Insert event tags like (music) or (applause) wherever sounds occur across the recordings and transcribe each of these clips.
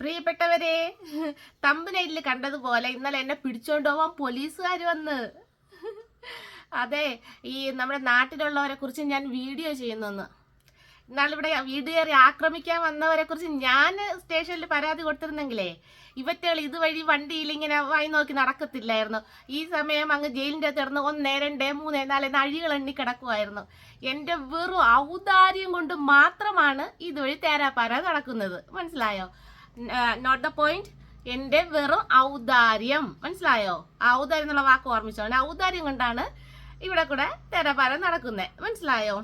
പ്രിയപ്പെട്ടവരെ തമ്പനയിൽ കണ്ടതുപോലെ ഇന്നലെ എന്നെ പിടിച്ചോണ്ട് പോവാൻ പോലീസുകാർ വന്ന്. അതെ ഈ നമ്മുടെ നാട്ടിലുള്ളവരെ കുറിച്ച് ഞാൻ വീഡിയോ ചെയ്യുന്നെന്ന്. ഇന്നാളിവിടെ വീട് കയറി ആക്രമിക്കാൻ വന്നവരെ കുറിച്ച് ഞാൻ സ്റ്റേഷനിൽ പരാതി കൊടുത്തിരുന്നെങ്കിലേ ഇവറ്റകൾ ഇതുവഴി വണ്ടിയിൽ ഇങ്ങനെ വായി നോക്കി നടക്കത്തില്ലായിരുന്നു. ഈ സമയം അങ്ങ് ജയിലിന്റെ അകത്ത് കിടന്ന് ഒന്നേ രണ്ടേ മൂന്നേ നാല് അഴികൾ എണ്ണി കിടക്കുമായിരുന്നു എന്റെ വെറും ഔദാര്യം കൊണ്ട് മാത്രമാണ് ഇതുവഴി തേരാപ്പാര നടക്കുന്നത്. മനസ്സിലായോ? നോട്ട് ദ പോയിന്റ് എന്റെ വെറും ഔദാര്യം. മനസ്സിലായോ? ഔദാര്യം എന്നുള്ള വാക്ക് ഓർമ്മിച്ചോ ഔദാര്യം കൊണ്ടാണ് ഇവിടെ കൂടെ തെരപാരം നടക്കുന്നത് മനസ്സിലായോ?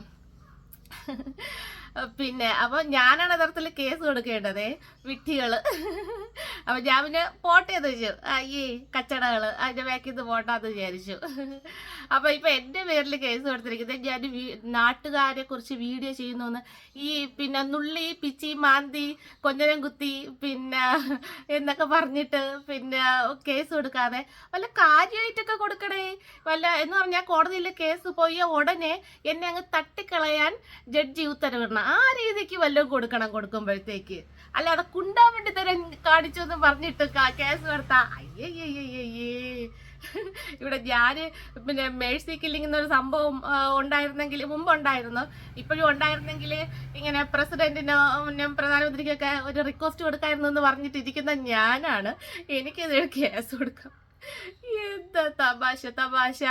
പിന്നെ അപ്പൊ ഞാനാണ് യഥാർത്ഥത്തിൽ കേസ് കൊടുക്കേണ്ടതേ വിട്ടികൾ അപ്പൊ ഞാൻ പിന്നെ പോട്ടെ എന്ന് വെച്ചു അയ്യേ കച്ചടകൾ അതിന്റെ ബാക്കിൽ നിന്ന് പോട്ടാന്ന് വിചാരിച്ചു. അപ്പൊ ഇപ്പൊ എന്റെ പേരിൽ കേസ് കൊടുത്തിരിക്കുന്നത് ഞാൻ നാട്ടുകാരെ കുറിച്ച് വീഡിയോ ചെയ്യുന്നു ഈ പിന്നെ നുള്ളി പിച്ചി മാന്തി കൊഞ്ഞനം കുത്തി പിന്നെ എന്നൊക്കെ പറഞ്ഞിട്ട് പിന്നെ കേസ് കൊടുക്കാതെ വല്ല കാര്യമായിട്ടൊക്കെ കൊടുക്കണേ. വല്ല എന്ന് പറഞ്ഞാൽ കോടതിയിൽ കേസ് പോയ ഉടനെ എന്നെ അങ്ങ് തട്ടിക്കളയാൻ ജഡ്ജി ഉത്തരവിടണം. ആ രീതിക്ക് വല്ലതും കൊടുക്കണം കൊടുക്കുമ്പോഴത്തേക്ക്. അല്ലാതെ കുണ്ടാൻ വേണ്ടി തരം കാണിച്ചു എന്ന് പറഞ്ഞിട്ട് കേസ് കൊടുത്താ അയ്യയ്യയ്യേ ഇവിടെ ഞാൻ പിന്നെ മേഴ്സി കില്ലിംഗ് എന്നൊരു സംഭവം ഉണ്ടായിരുന്നെങ്കിൽ മുമ്പ് ഉണ്ടായിരുന്നു. ഇപ്പോഴും ഉണ്ടായിരുന്നെങ്കിൽ ഇങ്ങനെ പ്രസിഡന്റിനോ പ്രധാനമന്ത്രിക്കൊക്കെ ഒരു റിക്വസ്റ്റ് കൊടുക്കായിരുന്നു എന്ന് പറഞ്ഞിട്ടിരിക്കുന്ന ഞാനാണ്. എനിക്കെതിരെ കേസ് കൊടുക്കാം. എന്താ തമാശ തമാശ.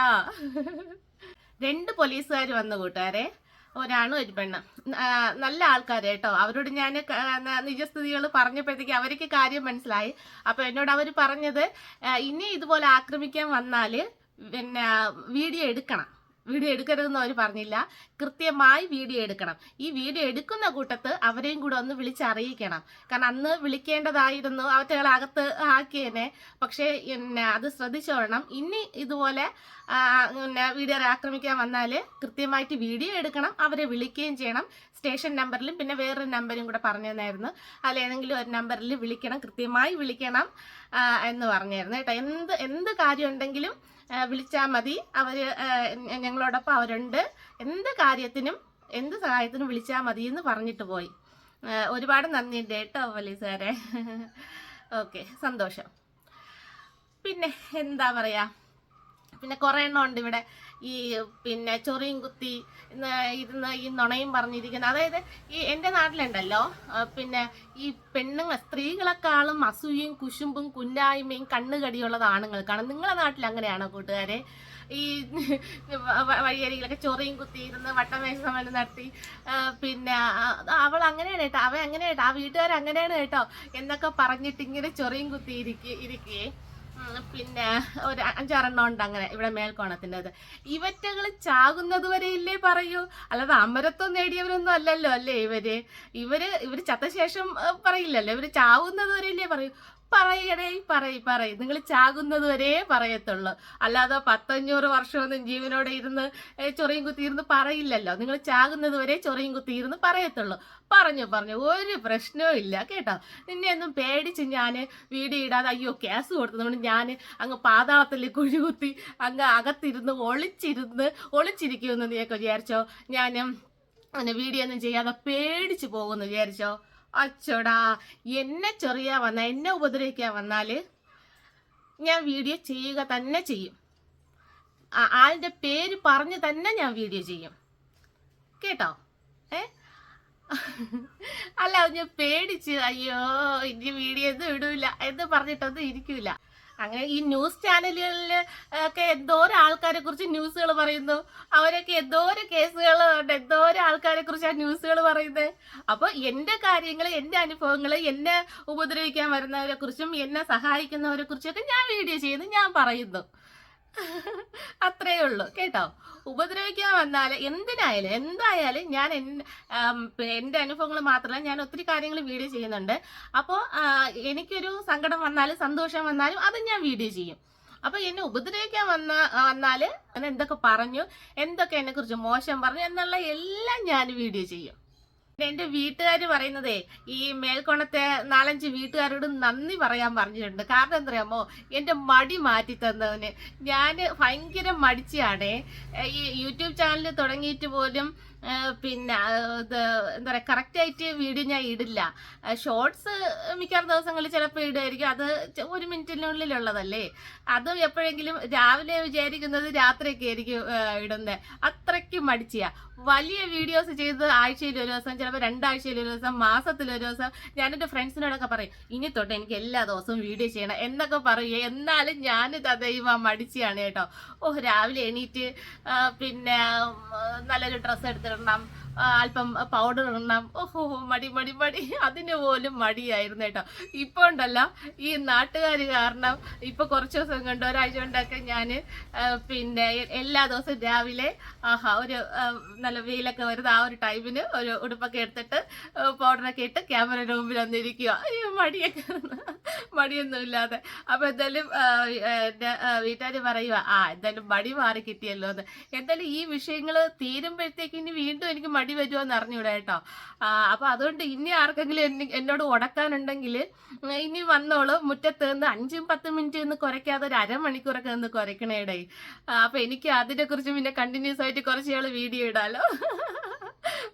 രണ്ട് പോലീസുകാർ വന്നു കൂട്ടുകാരെ. ഒരാണും ഒരു പെണ്ണ്. നല്ല ആൾക്കാർ കേട്ടോ. അവരോട് ഞാൻ നിജസ്ഥിതികൾ പറഞ്ഞപ്പോഴത്തേക്ക് അവർക്ക് കാര്യം മനസ്സിലായി. അപ്പൊ എന്നോട് അവർ പറഞ്ഞത് ഇനി ഇതുപോലെ ആക്രമിക്കാൻ വന്നാൽ പിന്നെ വീഡിയോ എടുക്കണം. വീഡിയോ എടുക്കരുതെന്ന് അവർ പറഞ്ഞില്ല. കൃത്യമായി വീഡിയോ എടുക്കണം. ഈ വീഡിയോ എടുക്കുന്ന കൂട്ടത്ത് അവരെയും കൂടെ ഒന്ന് വിളിച്ചറിയിക്കണം. കാരണം അന്ന് വിളിക്കേണ്ടതായിരുന്നു. അവറ്റകളെ അകത്ത് ആക്കിയേനെ. പക്ഷേ പിന്നെ അത് ശ്രദ്ധിച്ചോളണം. ഇനി ഇതുപോലെ പിന്നെ വീഡിയോ ആക്രമിക്കാൻ വന്നാൽ കൃത്യമായിട്ട് വീഡിയോ എടുക്കണം. അവരെ വിളിക്കുകയും ചെയ്യണം. സ്റ്റേഷൻ നമ്പറിലും പിന്നെ വേറൊരു നമ്പരും കൂടെ പറഞ്ഞു തന്നായിരുന്നു. ഏതെങ്കിലും ഒരു നമ്പറിൽ വിളിക്കണം. കൃത്യമായി വിളിക്കണം എന്ന് പറഞ്ഞായിരുന്നു കേട്ടോ. എന്ത് എന്ത് കാര്യം ഉണ്ടെങ്കിലും വിളിച്ചാൽ മതി. അവർ ഞങ്ങളോടൊപ്പം അവരുണ്ട്. എന്ത് കാര്യത്തിനും എന്ത് സഹായത്തിനും വിളിച്ചാൽ മതി എന്ന് പറഞ്ഞിട്ട് പോയി. ഒരുപാട് നന്ദിയുണ്ട് കേട്ടോ പോലീസുകാരെ (laughs) ഓക്കെ സന്തോഷം. പിന്നെ എന്താ പറയാ? പിന്നെ കുറേ എണ്ണം ഉണ്ട് ഇവിടെ. ഈ പിന്നെ ചൊറിയും കുത്തി ഇരുന്ന് ഈ നുണയും പറഞ്ഞിരിക്കുന്നത് അതായത് ഈ എന്റെ നാട്ടിലുണ്ടല്ലോ പിന്നെ ഈ പെണ്ണുങ്ങൾ സ്ത്രീകളെക്കാളും അസൂയയും കുശുമ്പും കുന്നായ്മയും കണ്ണുകടിയുള്ളത് ആണുങ്ങൾക്കാണ്. നിങ്ങളെ നാട്ടിൽ അങ്ങനെയാണോ കൂട്ടുകാരെ? ഈ വഴിയരികിലൊക്കെ ചൊറിയും കുത്തി ഇരുന്ന് സമരം നടത്തി പിന്നെ അവൾ അങ്ങനെയാണ് കേട്ടോ അവൻ അങ്ങനെയാണ് കേട്ടോ ആ വീട്ടുകാർ അങ്ങനെയാണ് കേട്ടോ എന്നൊക്കെ പറഞ്ഞിട്ട് ഇങ്ങനെ ചൊറിയും കുത്തി ഇരിക്കുക ഇരിക്കുകയെ ഉം, പിന്നെ ഒരു അഞ്ചാറെണ്ണം ഉണ്ട് അങ്ങനെ ഇവിടെ മേൽക്കോണത്തിന്റെ അത് ഇവറ്റകൾ ചാകുന്നത് വരെ ഇല്ലേ പറയൂ? അല്ലാതെ അമരത്വം നേടിയവരൊന്നും അല്ലല്ലോ അല്ലേ ഇവർ? ഇവർ ഇവർ ചത്ത ശേഷം പറയില്ലല്ലോ. ഇവർ ചാവുന്നത് ഇല്ലേ പറയൂ? പറയണേ പറയ് പറയ്. നിങ്ങൾ ചാകുന്നത് വരെ പറയത്തുള്ളൂ. അല്ലാതെ പത്തഞ്ഞൂറ് വർഷമൊന്നും ജീവനോടെ ഇരുന്ന് ചൊറിയും കുത്തിയിരുന്ന് പറയില്ലല്ലോ. നിങ്ങൾ ചാകുന്നത് വരെ ചൊറിയും കുത്തിയിരുന്ന് പറയത്തുള്ളൂ. പറഞ്ഞു പറഞ്ഞു. ഒരു പ്രശ്നവും ഇല്ല കേട്ടോ. നിന്നെ ഒന്നും പേടിച്ച് ഞാൻ വീഡിയോ ഇടാതെ അയ്യോ കേസ് കൊടുത്തതുകൊണ്ട് ഞാൻ അങ്ങ് പാതാളത്തിൽ കുഴികുത്തി അങ്ങ് അകത്തിരുന്ന് ഒളിച്ചിരുന്ന് ഒളിച്ചിരിക്കുമെന്ന് നീയൊക്കെ വിചാരിച്ചോ? ഞാൻ അങ്ങനെ വീഡിയോ ഒന്നും ചെയ്യാതെ പേടിച്ച് പോകുമെന്ന് വിചാരിച്ചോ? അച്ചോടാ എന്നെ ചെറിയ വന്ന എന്നെ ഉപദ്രവിക്കാൻ വന്നാൽ ഞാൻ വീഡിയോ ചെയ്യുക തന്നെ ചെയ്യും. ആളുടെ പേര് പറഞ്ഞ് തന്നെ ഞാൻ വീഡിയോ ചെയ്യും. കേട്ടോ? ഏ? അല്ല ഞാൻ പേടിച്ച് അയ്യോ ഇനി വീഡിയോ ഒന്നും ഇടൂല എന്ന് പറഞ്ഞിട്ടൊന്നും ഇരിക്കൂല. അങ്ങനെ ഈ ന്യൂസ് ചാനലുകളിൽ ഒക്കെ എന്തോരം ആൾക്കാരെ കുറിച്ച് ന്യൂസുകൾ പറയുന്നു. അവരൊക്കെ എന്തോരം കേസുകൾ എന്തോരം ആൾക്കാരെ കുറിച്ച് ആ ന്യൂസുകൾ പറയുന്നത്. അപ്പോൾ എന്റെ കാര്യങ്ങൾ എന്റെ അനുഭവങ്ങൾ എന്നെ ഉപദ്രവിക്കാൻ വരുന്നവരെ കുറിച്ചും എന്നെ സഹായിക്കുന്നവരെ കുറിച്ചൊക്കെ ഞാൻ വീഡിയോ ചെയ്യുന്നു ഞാൻ പറയുന്നു. (laughs) അത്രയേ ഉള്ളൂ. കേട്ടോ? ഉപദ്രവിക്കാൻ വന്നാൽ എന്തിനായാലും എന്തായാലും ഞാൻ എന്റെ അനുഭവങ്ങൾ മാത്രമല്ല ഞാൻ ഒത്തിരി കാര്യങ്ങൾ വീഡിയോ ചെയ്യുന്നുണ്ട്. അപ്പോൾ എനിക്കൊരു സങ്കടം വന്നാലും സന്തോഷം വന്നാലും അത് ഞാൻ വീഡിയോ ചെയ്യും. അപ്പൊ എന്നെ ഉപദ്രവിക്കാൻ വന്ന വന്നാൽ എന്തൊക്കെ പറഞ്ഞു എന്തൊക്കെ എന്നെ കുറിച്ച് മോശം പറഞ്ഞു എന്നുള്ള എല്ലാം ഞാൻ വീഡിയോ ചെയ്യും. എന്റെ വീട്ടുകാർ പറയുന്നതേ ഈ മേൽക്കോണത്തെ നാലഞ്ച് വീട്ടുകാരോട് നന്ദി പറയാൻ പറഞ്ഞിട്ടുണ്ട്. കാരണം എന്തറിയാമോ എന്റെ മടി മാറ്റി തന്നതിന്. ഞാൻ ഭയങ്കര മടിച്ചാണ് ഈ യൂട്യൂബ് ചാനൽ തുടങ്ങിയിട്ട് പോലും പിന്നെ എന്താ പറയുക കറക്റ്റായിട്ട് വീഡിയോ ഞാൻ ഇടില്ല. ഷോർട്സ് മിക്കവാറും ദിവസങ്ങളിൽ ചിലപ്പോൾ ഇടുമായിരിക്കും അത് ഒരു മിനിറ്റിനുള്ളിലുള്ളതല്ലേ? അത് എപ്പോഴെങ്കിലും രാവിലെ വിചാരിക്കുന്നത് രാത്രിയൊക്കെ ആയിരിക്കും ഇടുന്നത് അത്രയ്ക്ക് മടിച്ചിയാ. വലിയ വീഡിയോസ് ചെയ്ത് ആഴ്ചയിൽ ഒരു ദിവസം ചിലപ്പോൾ രണ്ടാഴ്ചയിൽ ഒരു ദിവസം മാസത്തിൽ ഒരു ദിവസം. ഞാൻ എന്റെ ഫ്രണ്ട്സിനോടൊക്കെ പറയും ഇനി തൊട്ട് എനിക്ക് എല്ലാ ദിവസവും വീഡിയോ ചെയ്യണം എന്നൊക്കെ പറയും എന്നാലും ഞാനിത് ദൈവം മടിച്ചാണ് കേട്ടോ. ഓ രാവിലെ എണീറ്റ് പിന്നെ നല്ലൊരു ഡ്രസ്സ് എടുത്തിടണം ആ, അല്പം പൗഡർ ഇടണം. ഓഹോ മടി മടി മടി. അതിന് പോലും മടിയായിരുന്നു കേട്ടോ. ഇപ്പൊ ഉണ്ടല്ലോ ഈ നാട്ടുകാർ കാരണം ഇപ്പൊ കുറച്ച് ദിവസം കൊണ്ട് ഒരാഴ്ച കൊണ്ടൊക്കെ ഞാൻ പിന്നെ എല്ലാ ദിവസവും രാവിലെ ആഹാ ഒരു നല്ല വെയിലൊക്കെ വരുന്ന ആ ഒരു ടൈമിന് ഒരു ഉടുപ്പൊക്കെ എടുത്തിട്ട് പൗഡറൊക്കെ ഇട്ട് ക്യാമറ മുമ്പിൽ വന്നിരിക്കുക അയ്യോ മടിയൊക്കെ മടിയൊന്നും ഇല്ലാതെ. അപ്പൊ എന്തായാലും എന്റെ വീട്ടുകാർ പറയുക ആ എന്തായാലും മടി മാറി കിട്ടിയല്ലോ എന്ന് എന്തായാലും ഈ വിഷയങ്ങൾ തീരുമ്പോഴത്തേക്ക് ഇനി വീണ്ടും എനിക്ക് വരുമോ എന്ന് അറിഞ്ഞൂടാ കേട്ടോ. ആ, അപ്പൊ അതുകൊണ്ട് ഇനി ആർക്കെങ്കിലും എന്നെ- എന്നോട് ഉടക്കാനുണ്ടെങ്കിൽ ഇനി വന്നോളൂ. മുറ്റത്ത് നിന്ന് അഞ്ചും പത്തും മിനിറ്റ് നിന്ന് കുറയ്ക്കാതെ ഒരു അരമണിക്കൂറൊക്കെ നിന്ന് കുറയ്ക്കണേടേ. ആ, അപ്പൊ എനിക്ക് അതിനെ കുറിച്ച് പിന്നെ കണ്ടിന്യൂസ് ആയിട്ട് കുറച്ച് വീഡിയോ ഇടാലോ.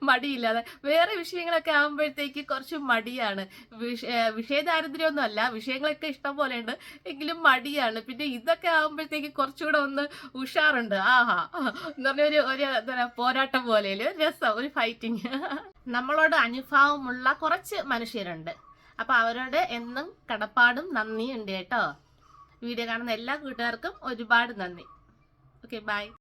മടിയില്ലാതെ. വേറെ വിഷയങ്ങളൊക്കെ ആകുമ്പോഴത്തേക്ക് കുറച്ച് മടിയാണ്. വിഷ അല്ല വിഷയങ്ങളൊക്കെ ഇഷ്ടം പോലെ ഉണ്ട് എങ്കിലും മടിയാണ്. പിന്നെ ഇതൊക്കെ ആകുമ്പോഴത്തേക്ക് കുറച്ചുകൂടെ ഒന്ന് ഉഷാറുണ്ട്. ആഹാ. എന്ന് പറഞ്ഞ ഒരു ഒരു എന്താ പറയുക പോരാട്ടം പോലെ ഒരു രസം ഒരു ഫൈറ്റിങ് നമ്മളോട് അനുഭാവമുള്ള കുറച്ച് മനുഷ്യരുണ്ട്. അപ്പൊ അവരോട് എന്നും കടപ്പാടും നന്ദിയുണ്ട് കേട്ടോ. വീഡിയോ കാണുന്ന എല്ലാ കൂട്ടുകാർക്കും ഒരുപാട് നന്ദി. Okay bye